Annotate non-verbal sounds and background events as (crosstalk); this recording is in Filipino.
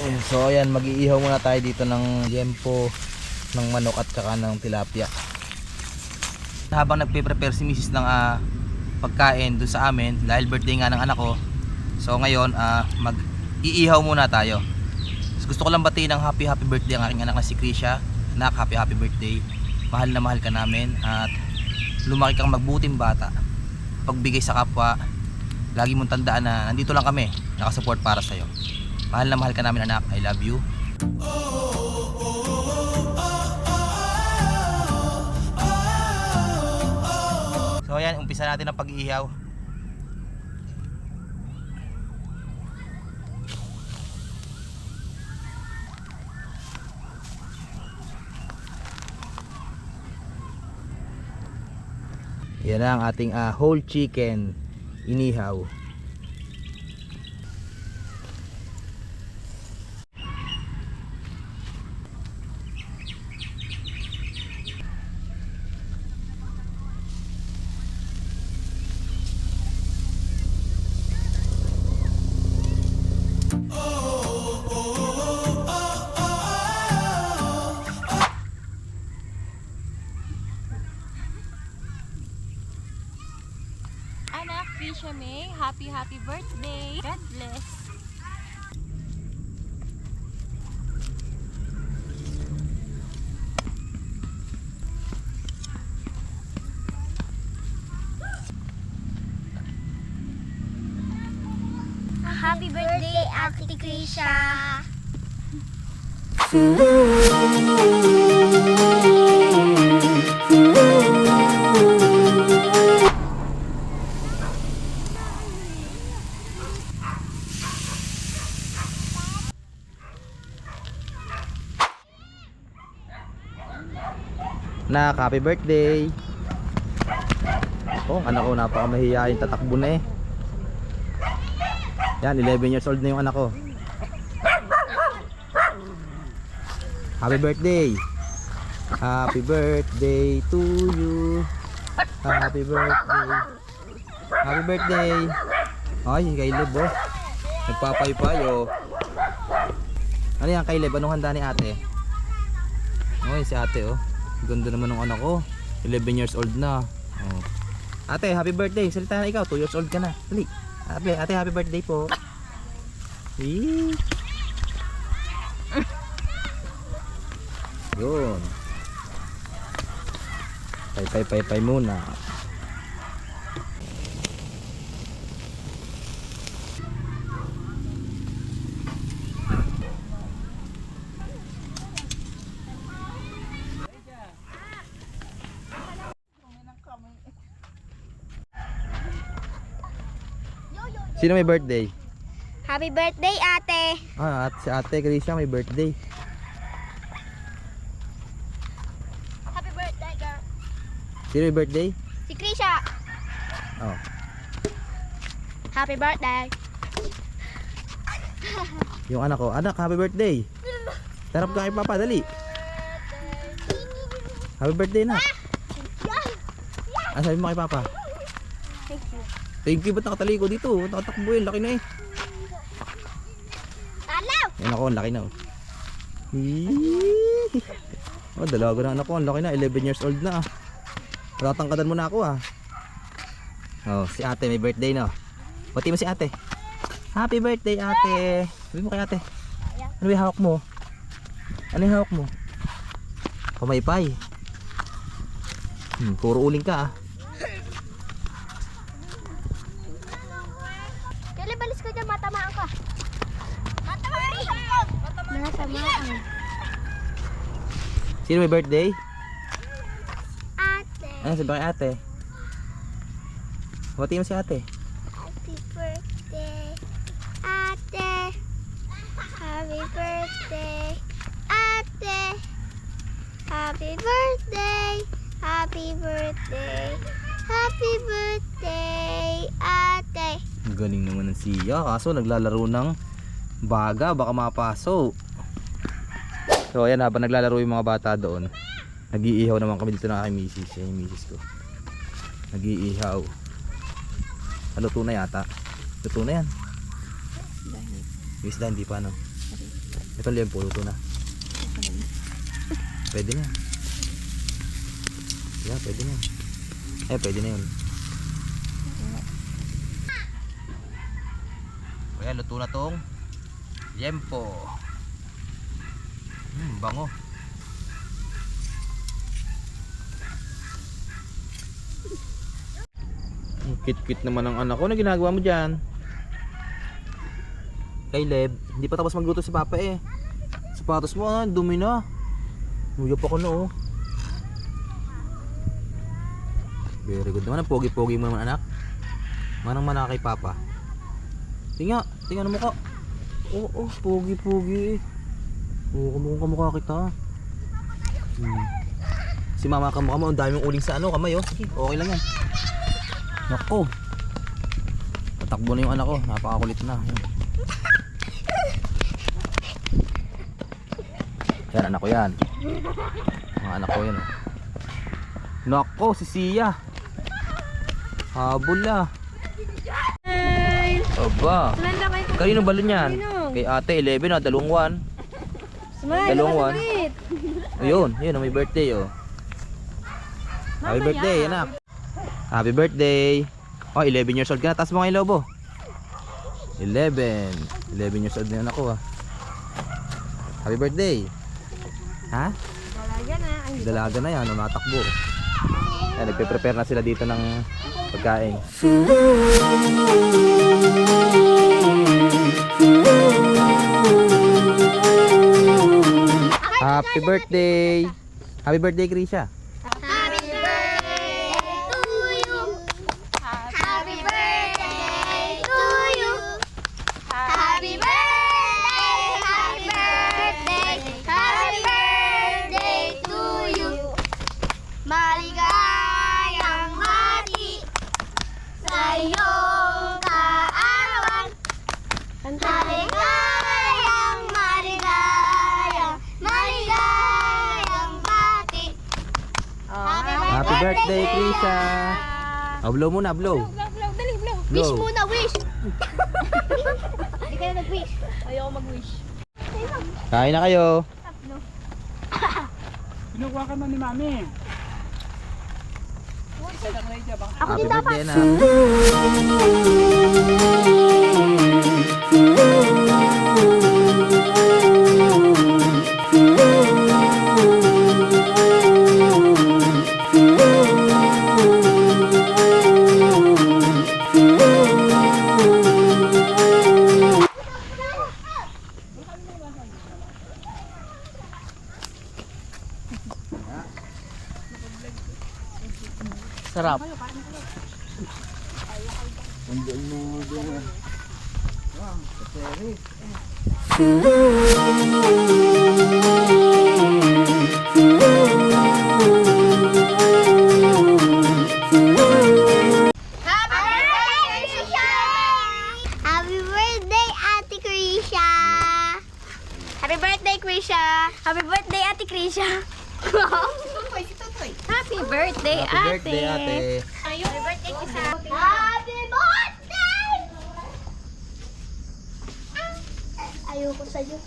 So ayan, mag-iihaw muna tayo dito ng yempo, ng manok at saka ng tilapia. Habang nagpe-prepare si Mrs. ng ah, pagkain doon sa amin dahil birthday nga ng anak ko. So ngayon, ah, mag-iihaw muna tayo. So, gusto ko lang batiin ng happy happy birthday ang aking anak na si Krisha. Anak, happy happy birthday. Mahal na mahal ka namin at lumaki kang magbuting bata. Pagbigay sa kapwa, lagi mong tandaan na nandito lang kami, nakasupport para sa'yo. Mahal na mahal ka namin anak. I love you. So ayan, umpisa natin ang pag-iihaw. Yan ang ating ah, whole chicken inihaw. Anak, Krisha May, happy happy birthday. God bless. Happy birthday, Ate Krisha! Na happy birthday. Oh anak ko napakamahiyain tatakbo na eh. Yan 11 years old na yung anak ko. Happy birthday. Happy birthday to you. Happy birthday. Happy birthday. Ay kay Leb oh. Nagpapaypay oh ano yan kay Leb? Anong handa ni ate? Oy, si ate oh. Ganda naman ng anak ko. 11 years old na. Oh. Ate, happy birthday. Salita na ikaw. 2 years old ka na. Dali. Ate, ate, happy birthday po. Eee. Yun. Pay, pay, pay, pay muna. Sino may birthday? Happy birthday, Ate! Ah, at si ate Krisha may birthday. Happy birthday, girl! Sino may birthday? Si Krisha! Oh. Happy birthday! Yung anak ko, anak, happy birthday. Tarap ka kay Papa, dali. Happy birthday na. Ah, sabi mo kay Papa. Thank you. Ba't nakataliko dito? Nakatakbo yun, laki na eh. Alaw! Yan ako, ang laki na oh. Oh, dalaga na anak ko, ang laki na, 11 years old na ah. Tatangkadan mo na ako ah. Oh, si ate may birthday no. Pati mo si ate. Happy birthday ate. Sabi mo kay ate. Ano yung hawak mo? Ano yung hawak mo? Pamaypay. Hmm, puro uling ka ah. Balis ko dyan, matamaan ka. Matamaan ka! Matamaan. Sino may birthday? Ate, Ano sabi kay ate? Pati mo si ate. happy birthday. Ate, happy birthday. Ate, happy birthday. Happy birthday. Happy birthday, ate. Galing naman ng siya. Kaso naglalaro ng baga. Baka mapaso. So ayan habang naglalaro yung mga bata doon. Nag-iihaw naman kami dito na kay misis. Yan yung misis ko. Nag-iihaw. Luto na yata. Luto na yan. Yung isda hindi pa no. Ito liempo, luto na. Pwede na. Yeah, pwede na. Eh, pwede na yun. Kaya luto na tong liempo. Hmm, bango. Ang Kit-kit naman ang anak ko. Ano ginagawa mo dyan? Kay Leb, hindi pa tapos magluto si Papa eh. Sapatos mo ah, dumi na. Nguyop ako na oh. Very good naman. Pogi-pogi mo naman anak. Manang mana kay Papa. Tinga, tinga na mukha. Oo, oh, oh, pogi-pogi. Oo, kumukhang kamukha kita. Hmm. Si mama kamukha mo, ang dami mong uling sa ano, kamay oh. Okay lang yan. Nako. Tatakbo na yung anak ko, napakakulit na. Yan, anak ko yan. Mga anak ko yan. oh. Nako, si Sia. Habol ah. Aba. Kanino balon yan? Kay ate, 11 ah, dalawang 1. Dalawang one. Ayun, yun, may birthday oh. Happy birthday, anak. Happy birthday. Oh, 11 years old ka na. Taas mo nga yung lobo. 11. 11 years old na anak ko ah. Happy birthday. Ha? Dalaga na. Ay, Dalaga na yan, natakbo. Yan, nagpe-prepare na sila dito ng pagkain. Happy birthday! Happy birthday, Krisha! Birthday, Krisha! Oh, blow muna, blow. blow, blow, dali, blow. Wish Blow. muna, wish! (laughs) Hindi ka na nag-wish. Ayoko mag-wish. Kain na kayo. (coughs) Kinukuha ka na ni Mami. Ako Happy din dapat. birthday na. (laughs) Sarap. Happy birthday, ate. Happy birthday, Krisha! Happy birthday! Ayoko sa'yo.